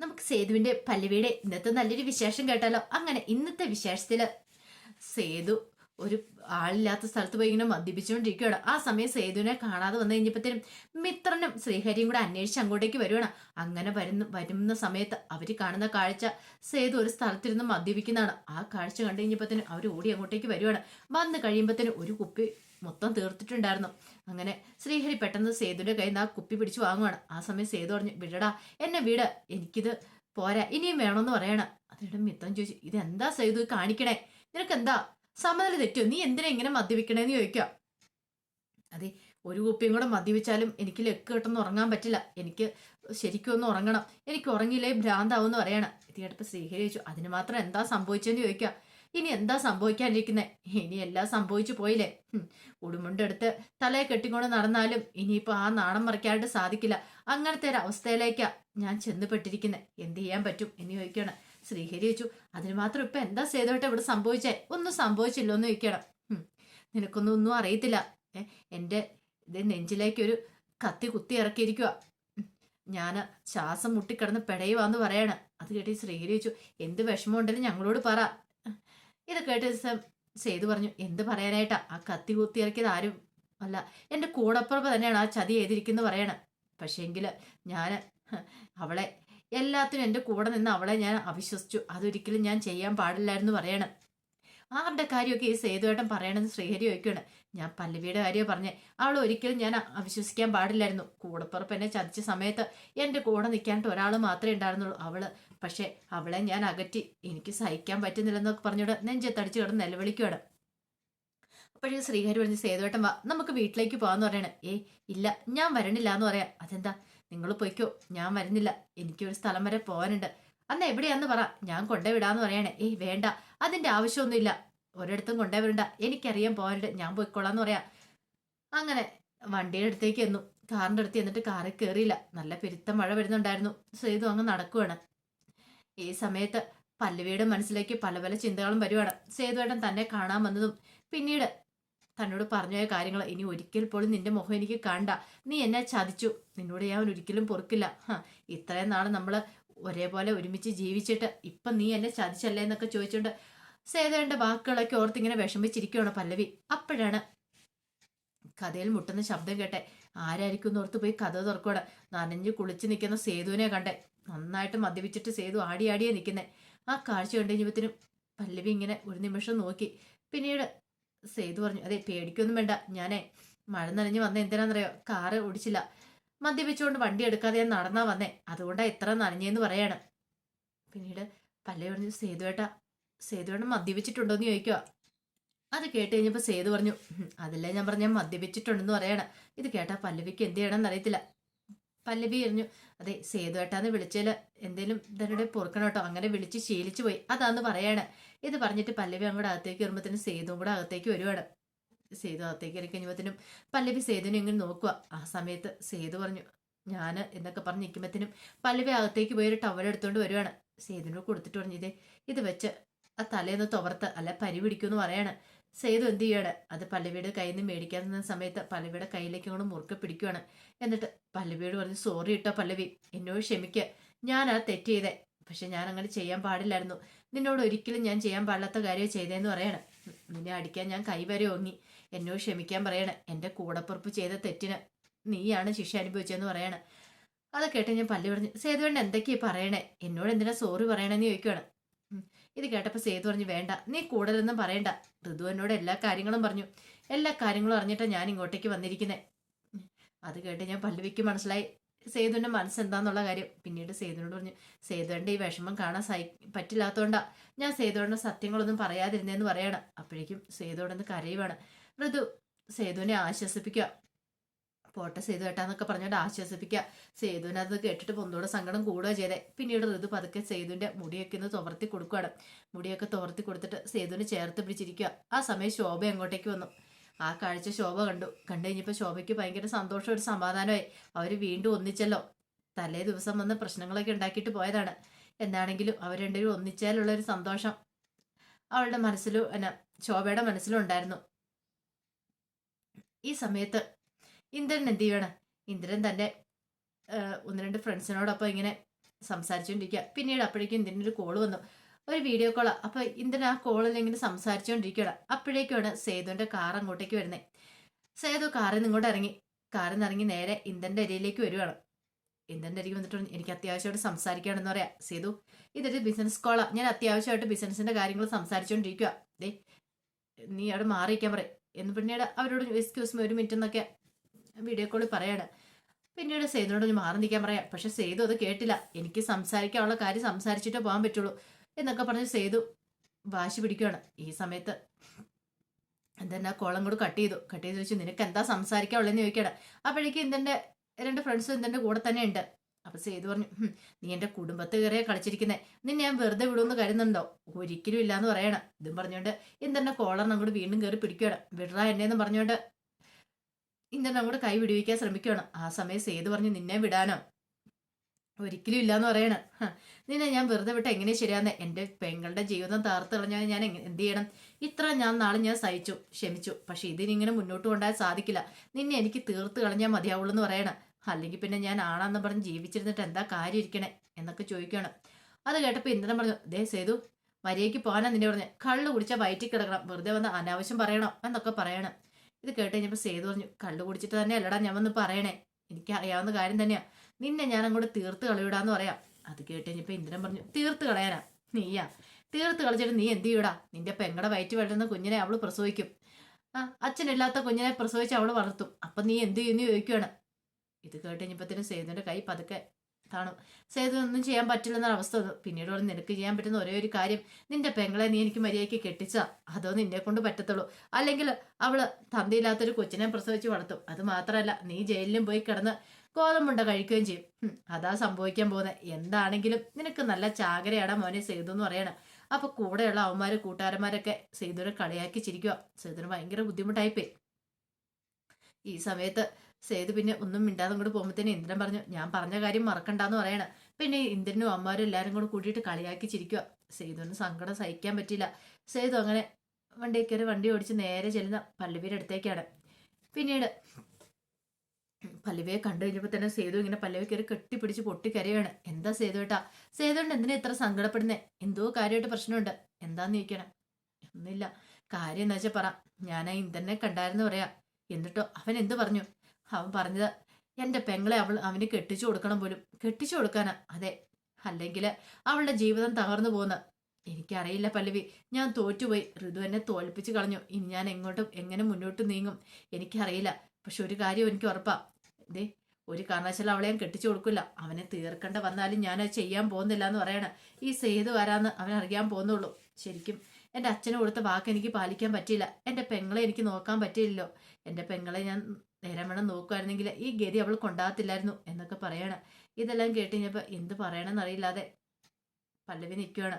നമുക്ക് സേതുവിന്റെ പല്ലവിയുടെ ഇന്നത്തെ നല്ലൊരു വിശേഷം കേട്ടാലോ? അങ്ങനെ ഇന്നത്തെ വിശേഷത്തിൽ സേതു ഒരു ആളില്ലാത്ത സ്ഥലത്ത് പോയി ഇങ്ങനെ മദ്യപിച്ചുകൊണ്ടിരിക്കുകയാണ്. ആ സമയം സേതുവിനെ കാണാതെ വന്നു കഴിഞ്ഞപ്പോഴത്തേനും മിത്രനും ശ്രീഹരിയും കൂടെ അന്വേഷിച്ച് അങ്ങോട്ടേക്ക് വരുവാണ്. അങ്ങനെ വരുന്ന വരുന്ന സമയത്ത് അവർ കാണുന്ന കാഴ്ച സേതു ഒരു സ്ഥലത്തിരുന്ന് മദ്യപിക്കുന്നതാണ്. ആ കാഴ്ച കണ്ടു കഴിഞ്ഞപ്പോഴത്തേനും അവർ ഓടി അങ്ങോട്ടേക്ക് വരുവാണ്. വന്ന് കഴിയുമ്പോഴത്തേനും ഒരു കുപ്പി മൊത്തം തീർത്തിട്ടുണ്ടായിരുന്നു. അങ്ങനെ ശ്രീഹരി പെട്ടെന്ന് സേതുവിന്റെ കയ്യിൽ നിന്ന് ആ കുപ്പി പിടിച്ചു വാങ്ങുവാണ്. ആ സമയം സേതു പറഞ്ഞു വിടടാ എന്നെ വിട്. എനിക്കിത് പോരാ. ഇനിയും വേണമെന്ന് പറയണം. അതിനിടെ മിത്തം ചോദിച്ചു ഇതെന്താ സേതു കാണിക്കണേ? നിനക്ക് എന്താ സമനില തെറ്റോ? നീ എന്തിനാ ഇങ്ങനെ മദ്യപിക്കണേന്ന് ചോദിക്കുക അതെ ഒരു കുപ്പിയും കൂടെ മദ്യപിച്ചാലും എനിക്ക് ലക്ക് കിട്ടുന്ന ഉറങ്ങാൻ പറ്റില്ല. എനിക്ക് ശരിക്കും ഒന്ന് ഉറങ്ങണം. എനിക്ക് ഉറങ്ങിയില്ലേ ഭ്രാന്താവും എന്ന് പറയണം. ഇത് കേട്ടപ്പോൾ ശ്രീഹരി ചോദിച്ചു അതിന് മാത്രം എന്താ സംഭവിച്ചെന്ന് ചോദിക്കുക ഇനി എന്താ സംഭവിക്കാനിരിക്കുന്നത് ഇനി എല്ലാം സംഭവിച്ചു പോയില്ലേ? ഉടുമുണ്ടെടുത്ത് തലയെ കെട്ടിക്കൊണ്ട് നടന്നാലും ഇനിയിപ്പോൾ ആ നാണം മറിക്കാനായിട്ട് സാധിക്കില്ല. അങ്ങനത്തെ ഒരു അവസ്ഥയിലേക്കാ ഞാൻ ചെന്നുപെട്ടിരിക്കുന്നത് എന്ത് ചെയ്യാൻ പറ്റും എന്ന് ചോദിക്കണം ശ്രീഹരി ചോദിച്ചു അതിന് മാത്രം ഇപ്പൊ എന്താ സേതുവായിട്ട് ഇവിടെ സംഭവിച്ചേ? ഒന്നും സംഭവിച്ചില്ല എന്ന് ചോദിക്കണം നിനക്കൊന്നും ഒന്നും അറിയത്തില്ല. എന്റെ ഇത് നെഞ്ചിലേക്ക് ഒരു കത്തി കുത്തി ഇറക്കിയിരിക്കുക ഞാൻ ശ്വാസം മുട്ടിക്കിടന്ന് പെടയുവാന്ന് പറയണ. അത് കേട്ടി ശ്രീഹരി ചോദിച്ചു എന്ത് വിഷമം ഉണ്ടെങ്കിലും ഞങ്ങളോട് പറ. ഇത് കേട്ട് സേതു പറഞ്ഞു എന്ത് പറയാനായിട്ടാ? ആ കത്തി കുത്തി ഇറക്കിയത് ആരും അല്ല. എന്റെ കൂടപ്പുറപ്പ് തന്നെയാണ് ആ ചതി ചെയ്തിരിക്കുന്നത് പറയണ പക്ഷേങ്കിൽ ഞാൻ അവളെ എല്ലാത്തിനും എന്റെ കൂടെ നിന്ന് അവളെ ഞാൻ അവിശ്വസിച്ചു. അതൊരിക്കലും ഞാൻ ചെയ്യാൻ പാടില്ലായിരുന്നു പറയണം ആരുടെ കാര്യമൊക്കെ ഈ സേതുവേട്ടൻ പറയണമെന്ന് ശ്രീഹരി ചോദിക്കുകയാണ് ഞാൻ പല്ലവിയുടെ കാര്യം പറഞ്ഞേ. അവൾ ഒരിക്കലും ഞാൻ അവിശ്വസിക്കാൻ പാടില്ലായിരുന്നു. കൂടപ്പുറപ്പ് എന്നെ ചതിച്ച സമയത്ത് എന്റെ കൂടെ നിൽക്കാനായിട്ട് ഒരാൾ മാത്രമേ ഉണ്ടായിരുന്നുള്ളൂ. അവൾ പക്ഷേ അവളെ ഞാൻ അകറ്റി. എനിക്ക് സഹിക്കാൻ പറ്റുന്നില്ലെന്നൊക്കെ പറഞ്ഞോട് നെഞ്ചത്തടിച്ച് കിടന്ന് നിലവിളിക്കുകയാണ് അപ്പോഴേ ശ്രീഹരി പറഞ്ഞ് സേതുവേട്ടൻ വാ നമുക്ക് വീട്ടിലേക്ക് പോകാന്ന് പറയണേ. ഏ ഇല്ല ഞാൻ വരണില്ല എന്ന് പറയാം. അതെന്താ? നിങ്ങൾ പൊയ്ക്കോ. ഞാൻ വരുന്നില്ല. എനിക്കൊരു സ്ഥലം വരെ പോകാനുണ്ട്. അന്ന് എവിടെയാന്ന് പറ. ഞാൻ കൊണ്ടുവിടാന്ന് പറയണേ. ഏയ് വേണ്ട. അതിന്റെ ആവശ്യമൊന്നുമില്ല. ഒരിടത്തും കൊണ്ടുവരണ്ട എനിക്കറിയാൻ പോകാനുണ്ട്. ഞാൻ പോയിക്കോളാന്ന് പറയാം. അങ്ങനെ വണ്ടിയുടെ അടുത്തേക്ക് എന്നു കാറിന്റെ അടുത്ത് എന്നിട്ട് കാറിൽ കയറിയില്ല. നല്ല പെരുത്ത മഴ വരുന്നുണ്ടായിരുന്നു. സേതു അങ്ങ് നടക്കുവാണ്. ഈ സമയത്ത് പല്ലവിയുടെ മനസ്സിലേക്ക് പല പല ചിന്തകളും വരുവാണ്. സേതുവേട്ടൻ തന്നെ കാണാൻ വന്നതും പിന്നീട് തന്നോട് പറഞ്ഞ കാര്യങ്ങൾ ഇനി ഒരിക്കൽ പോലും നിന്റെ മുഖം എനിക്ക് കണ്ട നീ എന്നെ ചതിച്ചു. നിന്നോട് ഞാൻ ഒരിക്കലും പൊറുക്കില്ല. ഇത്രയും നാൾ നമ്മൾ ഒരേപോലെ ഒരുമിച്ച് ജീവിച്ചിട്ട് ഇപ്പം നീ എന്നെ ചതിച്ചല്ലേ എന്നൊക്കെ ചോദിച്ചുകൊണ്ട് സേതുവേണ്ട വാക്കുകളൊക്കെ ഓർത്തിങ്ങനെ വിഷമിച്ചിരിക്കുകയാണ് പല്ലവി. അപ്പോഴാണ് കഥയിൽ മുട്ടുന്ന ശബ്ദം കേട്ടെ. ആരായിരിക്കും ഓർത്ത് പോയി കഥ തുറക്കോടെ നനഞ്ഞു കുളിച്ച് നിൽക്കുന്ന സേതുവിനെ കണ്ടേ. നന്നായിട്ട് മദ്യപിച്ചിട്ട് സേതു ആടി ആടിയേ നിൽക്കുന്നേ ആ കാഴ്ച കണ്ടു കഴിഞ്ഞപ്പോഴത്തേനും പല്ലവി ഇങ്ങനെ ഒരു നിമിഷം നോക്കി. പിന്നീട് സേതു പറഞ്ഞു അതെ പേടിക്കൊന്നും വേണ്ട. ഞാനേ മഴ നനഞ്ഞ് വന്ന എന്തിനാണെന്നറിയോ കാറ് ഓടിച്ചില്ല. മദ്യപിച്ചുകൊണ്ട് വണ്ടി എടുക്കാതെ ഞാൻ നടന്നാ വന്നേ. അതുകൊണ്ടാണ് ഇത്ര നനഞ്ഞേന്ന് പറയാണ്. പിന്നീട് പല്ലവി പറഞ്ഞു സേതുവേട്ട സേതുവേട്ടൻ മദ്യപിച്ചിട്ടുണ്ടോ എന്ന് ചോദിക്കുക അത് കേട്ട് കഴിഞ്ഞപ്പോൾ സേതു പറഞ്ഞു "ഉം, അതല്ലേ ഞാൻ പറഞ്ഞ മദ്യപിച്ചിട്ടുണ്ടെന്ന് പറയണം. ഇത് കേട്ടാ പല്ലവിക്ക് എന്ത് ചെയ്യണമെന്ന് അറിയത്തില്ല പല്ലവി എറിഞ്ഞു. അതെ സേതുവേട്ടാന്ന് വിളിച്ചാൽ എന്തേലും ഇതരുടെ പൊറുക്കണം കേട്ടോ. അങ്ങനെ വിളിച്ച് ശീലിച്ചു പോയി. അതാന്ന് പറയാണ്. ഇത് പറഞ്ഞിട്ട് പല്ലവി അങ്ങോട്ട് അകത്തേക്ക് വരുമ്പോഴത്തേനും സേതുവും കൂടെ അകത്തേക്ക് വരുവാണ്. സേതു അകത്തേക്ക് ഇറക്കി കഴിഞ്ഞപ്പോഴത്തേനും പല്ലവി സേതുവിനെ ഇങ്ങനെ നോക്കുക ആ സമയത്ത് സേതു പറഞ്ഞു ഞാൻ എന്നൊക്കെ പറഞ്ഞ് നിൽക്കുമ്പോഴത്തേനും പല്ലവി അകത്തേക്ക് പോയി ഒരു ടവൽ എടുത്തുകൊണ്ട് വരുവാണ്. സേതുവിനോട് കൊടുത്തിട്ട് പറഞ്ഞു ഇതേ ഇത് വെച്ച് ആ തലേന്ന് തുവർത്ത് അല്ല പരി പിടിക്കുമെന്ന് പറയാണ്. സേതു എന്ത് ചെയ്യാണ്? അത് പല്ലവിയുടെ കയ്യിൽ നിന്ന് മേടിക്കാൻ നിന്ന സമയത്ത് പല്ലവിയുടെ കയ്യിലേക്ക് അങ്ങോട്ട് മുറുക്കെ പിടിക്കുവാണ്. എന്നിട്ട് പല്ലവിയോട് പറഞ്ഞ് സോറി ഇട്ടോ പല്ലവി എന്നോട് ക്ഷമിക്കുക ഞാൻ ആ തെറ്റ് ചെയ്തേ. പക്ഷെ ഞാൻ അങ്ങനെ ചെയ്യാൻ പാടില്ലായിരുന്നു. നിന്നോട് ഒരിക്കലും ഞാൻ ചെയ്യാൻ പാടില്ലാത്ത കാര്യം ചെയ്തേന്ന് പറയണം. നിന്നെ അടിക്കാൻ ഞാൻ കൈവരെ ഓങ്ങി. എന്നോട് ക്ഷമിക്കാൻ പറയണം. എന്റെ കൂടപ്പുറപ്പ് ചെയ്ത തെറ്റിന് നീയാണ് ശിക്ഷ അനുഭവിച്ചതെന്ന് പറയണം. അത് കേട്ട് ഞാൻ പല്ലി പറഞ്ഞു സേതുവേണ്ട എന്തൊക്കെയാ പറയണേ? എന്നോട് എന്തിനാ സോറി പറയണെന്ന് ചോദിക്കുകയാണ്. ഇത് കേട്ടപ്പോൾ സേതു പറഞ്ഞു വേണ്ട നീ കൂടുതലൊന്നും പറയണ്ട. ഋതു എന്നോട് എല്ലാ കാര്യങ്ങളും പറഞ്ഞു. എല്ലാ കാര്യങ്ങളും അറിഞ്ഞിട്ടാണ് ഞാൻ ഇങ്ങോട്ടേക്ക് വന്നിരിക്കുന്നത് അത് കേട്ട് ഞാൻ പല്ലവിക്ക് മനസ്സിലായി. സേതുവിന്റെ മനസ്സെന്താന്നുള്ള കാര്യം. പിന്നീട് സേതുവിനോട് പറഞ്ഞു സേതുവിന്റെ ഈ വിഷമം കാണാൻ സഹി പറ്റില്ലാത്തോണ്ടാ. ഞാൻ സേതുവിന്റെ സത്യങ്ങളൊന്നും പറയാതിരുന്നേന്ന് പറയണം. അപ്പോഴേക്കും സേതുവിടന്ന് കരയുവാണ്. ഋതു സേതുവിനെ ആശ്വസിപ്പിക്കുക. പോട്ടെ സേതു ഏട്ടാന്നൊക്കെ പറഞ്ഞുകൊണ്ട് ആശ്വസിപ്പിക്കുക സേതുവിനെ അത് കേട്ടിട്ട് പൊന്തോടെ സങ്കടം കൂടുക ചെയ്തേ. പിന്നീട് ഋതു പതുക്കെ സേതുവിന്റെ മുടിയൊക്കെ ഒന്ന് തുവർത്തി കൊടുക്കുകയാണ് മുടിയൊക്കെ തുവർത്തി കൊടുത്തിട്ട് സേതുവിന് ചേർത്ത് പിടിച്ചിരിക്കുക ആ സമയം ശോഭ അങ്ങോട്ടേക്ക് വന്നു? ആ കാഴ്ച ശോഭ കണ്ടു. കണ്ടു കഴിഞ്ഞപ്പോൾ ശോഭയ്ക്ക് ഭയങ്കര സന്തോഷം ഒരു സമാധാനമായി. അവർ വീണ്ടും ഒന്നിച്ചല്ലോ. തലേ ദിവസം വന്ന് പ്രശ്നങ്ങളൊക്കെ ഉണ്ടാക്കിയിട്ട് പോയതാണ്. എന്താണെങ്കിലും അവർ രണ്ടുപേരും ഒന്നിച്ചാലുള്ള ഒരു സന്തോഷം അവളുടെ മനസ്സിലും എന്നാ ശോഭയുടെ മനസ്സിലും ഉണ്ടായിരുന്നു. ഈ സമയത്ത് ഇന്ദ്രൻ എന്ത് ചെയ്യണം? ഇന്ദ്രൻ തന്റെ ആ, ഒന്ന് രണ്ട് ഫ്രണ്ട്സിനോടൊപ്പം ഇങ്ങനെ സംസാരിച്ചുകൊണ്ടിരിക്കുക. പിന്നീട് അപ്പോഴേക്കും ഇന്ദ്രന്റെ ഒരു കോൾ വന്നു. ഒരു വീഡിയോ കോളാണ് അപ്പോൾ ഇന്ദ്രൻ ആ കോളിൽ ഇങ്ങനെ സംസാരിച്ചുകൊണ്ടിരിക്കുകയാണ്. അപ്പോഴേക്കാണ് സേതുവിന്റെ കാർ അങ്ങോട്ടേക്ക് വരുന്നത്. സേതു കാറിൽ നിന്ന് ഇങ്ങോട്ട് ഇറങ്ങി. കാറിൽ നിന്ന് ഇറങ്ങി നേരെ ഇന്ദ്രന്റെ അരിയിലേക്ക് വരുവാണ്. ഇന്ദ്രന്റെ അരികെ വന്നിട്ട് എനിക്ക് അത്യാവശ്യമായിട്ട് സംസാരിക്കുകയാണെന്ന് പറയാം സേതു. ഇതൊരു ബിസിനസ് കോളാ ഞാൻ അത്യാവശ്യമായിട്ട് ബിസിനസിന്റെ കാര്യങ്ങൾ സംസാരിച്ചുകൊണ്ടിരിക്കുക ദേ നീ അവിടെ മാറിയിരിക്കാൻ പറയും. എന്ന് പിന്നീട് അവരോട് എക്സ്ക്യൂസ് ഒരു മിനിറ്റ് എന്നൊക്കെ വീഡിയോ കോളിൽ പറയാണ്. പിന്നീട് സേതുവിനോട് ഒന്ന് മാറി നിൽക്കാൻ പറയാം. പക്ഷെ സേതു അത് കേട്ടില്ല. എനിക്ക് സംസാരിക്കാനുള്ള കാര്യം സംസാരിച്ചിട്ടേ പോകാൻ പറ്റുള്ളൂ. എന്നൊക്കെ പറഞ്ഞ് സേതു വാശി പിടിക്കുകയാണ് ഈ സമയത്ത് എന്തെന്നാ കോളം കൂടെ കട്ട് ചെയ്തു. കട്ട് ചെയ്ത് വെച്ചു നിനക്ക് എന്താ സംസാരിക്കാനുള്ളതെന്ന് ചോദിക്കണം അപ്പോഴേക്കും ഇന്ത്യന്റെ രണ്ട് ഫ്രണ്ട്സും ഇന്ത്യന്റെ കൂടെ തന്നെ ഉണ്ട്. അപ്പൊ സേതു പറഞ്ഞു നീ എന്റെ കുടുംബത്തെ കയറിയാ കളിച്ചിരിക്കുന്നേ. നിന്നെ ഞാൻ വെറുതെ വിടുമെന്ന് കരുതുന്നുണ്ടോ? ഒരിക്കലും ഇല്ലാന്ന് പറയണം. ഇതും പറഞ്ഞുകൊണ്ട് എന്തെന്നെ കോളറിന് അങ്ങോട്ട് വീണ്ടും കയറി പിടിക്കുകയാണ് വിടറ എന്നെന്ന് പറഞ്ഞുകൊണ്ട് ഇന്ത്യൻ അങ്ങോട്ട് കൈ വിടുവിക്കാൻ ശ്രമിക്കുകയാണ് ആ സമയം സേതു പറഞ്ഞ് നിന്നെ വിടാനോ? ഒരിക്കലും ഇല്ലാന്ന് പറയണ. നിന്നെ ഞാൻ വെറുതെ വിട്ട് എങ്ങനെ ശരിയാന്ന് എന്റെ പെങ്ങളുടെ ജീവിതം താർത്ത് കളഞ്ഞാൽ ഞാൻ എന്ത് ചെയ്യണം? ഇത്ര ഞാൻ നാളെ ഞാൻ സഹിച്ചു ക്ഷമിച്ചു. പക്ഷെ ഇതിനിങ്ങനെ മുന്നോട്ട് കൊണ്ടുപോകാൻ സാധിക്കില്ല. നിന്നെ എനിക്ക് തീർത്ത് കളഞ്ഞാൽ മതിയാവുള്ളൂ എന്ന് പറയണം. അല്ലെങ്കിൽ പിന്നെ ഞാൻ ആണാന്ന് പറഞ്ഞ് ജീവിച്ചിരുന്നിട്ട് എന്താ കാര്യം ഇരിക്കണേ? എന്നൊക്കെ ചോദിക്കണം അത് കേട്ടപ്പോൾ ഇന്ദ്രൻ പറഞ്ഞു ദേ സേതു മര്യാദയ്ക്ക് പോകാനാ നിന്നെ പറഞ്ഞു. കള്ളു കുടിച്ചാൽ വയറ്റിൽ കിടക്കണം. വെറുതെ വന്ന് അനാവശ്യം പറയണം? എന്നൊക്കെ പറയണം. ഇത് കേട്ട് കഴിഞ്ഞപ്പോൾ സേതു പറഞ്ഞു കള്ളു കുടിച്ചിട്ട് തന്നെ അല്ലടാ ഞാൻ വന്ന് പറയണേ. എനിക്ക് അറിയാവുന്ന കാര്യം തന്നെയാ. നിന്നെ ഞാൻ അങ്ങോട്ട് തീർത്ത് കളയൂടാന്ന് പറയാം. അത് കേട്ട് കഴിഞ്ഞപ്പോൾ ഇന്ദ്രൻ പറഞ്ഞു തീർത്ത് കളയാനാ? നീയാ? തീർത്ത് കളിച്ചിട്ട് നീ എന്ത് ചെയ്യൂടാ? നിന്റെ പെങ്ങടെ വയറ്റ് വെള്ളുന്ന കുഞ്ഞിനെ അവൾ പ്രസവിക്കും. ആ അച്ഛനില്ലാത്ത കുഞ്ഞിനെ പ്രസവിച്ച് അവൾ വളർത്തും. അപ്പം നീ എന്ത് ചെയ്യുന്നു ചോദിക്കുകയാണ് ഇത് കേട്ട് കഴിഞ്ഞപ്പത്തിന് സേതുവിന്റെ കൈ പതുക്കെ സേതു ഒന്നും ചെയ്യാൻ പറ്റില്ലെന്ന അവസ്ഥ. പിന്നീട് നിനക്ക് ചെയ്യാൻ പറ്റുന്ന ഒരേ ഒരു കാര്യം. നിന്റെ പെങ്ങളെ നീ എനിക്ക് മര്യാദയ്ക്ക് കെട്ടിച്ച. അതോ നിന്നെ കൊണ്ട് പറ്റത്തുള്ളൂ. അല്ലെങ്കിൽ അവൾ തന്തയില്ലാത്തൊരു കൊച്ചിനെ പ്രസവിച്ച് വളർത്തും. അത് മാത്രമല്ല നീ ജയിലിലും പോയി കിടന്ന് ഗോതമ്പുണ്ട കഴിക്കുകയും ചെയ്യും. അതാ സംഭവിക്കാൻ പോകുന്നത് എന്താണെങ്കിലും നിനക്ക് നല്ല ചാകരയാണ് മോനെ സേതു എന്ന് പറയണം. അപ്പൊ കൂടെയുള്ള അവന്മാര് കൂട്ടുകാരന്മാരൊക്കെ സേതുവിനെ കളിയാക്കി ചിരിക്കുക സേതുവിന് ഭയങ്കര ബുദ്ധിമുട്ടായിപ്പോയി. ഈ സമയത്ത് സേതു പിന്നെ ഒന്നും മിണ്ടാതെ കൂടെ പോകുമ്പോഴത്തേന് ഇന്ദ്രൻ പറഞ്ഞു ഞാൻ പറഞ്ഞ കാര്യം മറക്കണ്ടെന്ന് പറയണ. പിന്നെ ഇന്ദ്രനും അമ്മമാരും എല്ലാവരും കൂടെ കൂടിയിട്ട് കളിയാക്കി ചിരിക്കുക സേതുവിന് സങ്കടം സഹിക്കാൻ പറ്റില്ല. സേതു അങ്ങനെ വണ്ടി കയറി വണ്ടി ഓടിച്ച് നേരെ ചെല്ലുന്ന പല്ലവിയുടെ അടുത്തേക്കാണ്. പിന്നീട് പല്ലവിയെ കണ്ടു കഴിഞ്ഞപ്പോൾ തന്നെ സേതു ഇങ്ങനെ പല്ലവി കയറി കെട്ടിപ്പിടിച്ച് പൊട്ടിക്കരയാണ്. എന്താ സേതു ഏട്ടാ? സേതുണ്ട് എന്തിനാ ഇത്ര സങ്കടപ്പെടുന്നേ? എന്തോ കാര്യമായിട്ട് പ്രശ്നമുണ്ട്. എന്താന്ന് ചോദിക്കണം? ഒന്നുമില്ല. കാര്യം എന്താ വെച്ചാൽ പറ. ഞാൻ ആ ഇന്ദ്രനെ കണ്ടായിരുന്നു പറയാ. എന്നിട്ടോ അവൻ എന്തു പറഞ്ഞു? അവൻ പറഞ്ഞത് എന്റെ പെങ്ങളെ അവൾ അവന് കെട്ടിച്ചു കൊടുക്കണം പോലും. കെട്ടിച്ചു കൊടുക്കാനാ. അതെ അല്ലെങ്കിൽ അവളുടെ ജീവിതം തകർന്നു പോകുന്ന. എനിക്കറിയില്ല പല്ലവി. ഞാൻ തോറ്റുപോയി. ഋതു എന്നെ തോൽപ്പിച്ച് കളഞ്ഞു. ഇനി ഞാൻ എങ്ങോട്ടും എങ്ങനെ മുന്നോട്ട് നീങ്ങും? എനിക്കറിയില്ല. പക്ഷെ ഒരു കാര്യം എനിക്ക് ഉറപ്പാ. ദേ ഒരു കാരണവശാലും അവളെ ഞാൻ കെട്ടിച്ചു കൊടുക്കില്ല. അവനെ തീർക്കേണ്ട വന്നാലും ഞാൻ അത് ചെയ്യാൻ പോകുന്നില്ല എന്ന് പറയണ. ഈ സേതു വരാന്ന് അവൻ അറിയാൻ പോകുന്നുള്ളൂ. ശരിക്കും എന്റെ അച്ഛന് കൊടുത്ത വാക്ക് എനിക്ക് പാലിക്കാൻ പറ്റിയില്ല. എന്റെ പെങ്ങളെ എനിക്ക് നോക്കാൻ പറ്റിയില്ലല്ലോ. എന്റെ പെങ്ങളെ ഞാൻ നേരം വേണം നോക്കുമായിരുന്നെങ്കിൽ ഈ ഗതി അവൾ കൊണ്ടാകത്തില്ലായിരുന്നു എന്നൊക്കെ പറയാണ്. ഇതെല്ലാം കേട്ട് കഴിഞ്ഞപ്പോൾ എന്ത് പറയണമെന്ന് അറിയില്ലാതെ പല്ലവി നിൽക്കുകയാണ്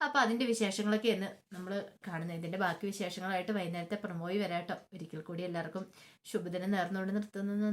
അപ്പോൾ അതിന്റെ വിശേഷങ്ങളൊക്കെ എന്ന് നമ്മൾ കാണുന്നത്. ഇതിന്റെ ബാക്കി വിശേഷങ്ങളായിട്ട് വൈകുന്നേരത്തെ പ്രമോയി വരാട്ടോ. ഒരിക്കൽ കൂടി എല്ലാവർക്കും ശുഭദിനം നേർന്നുകൊണ്ട് നിർത്തുന്നു.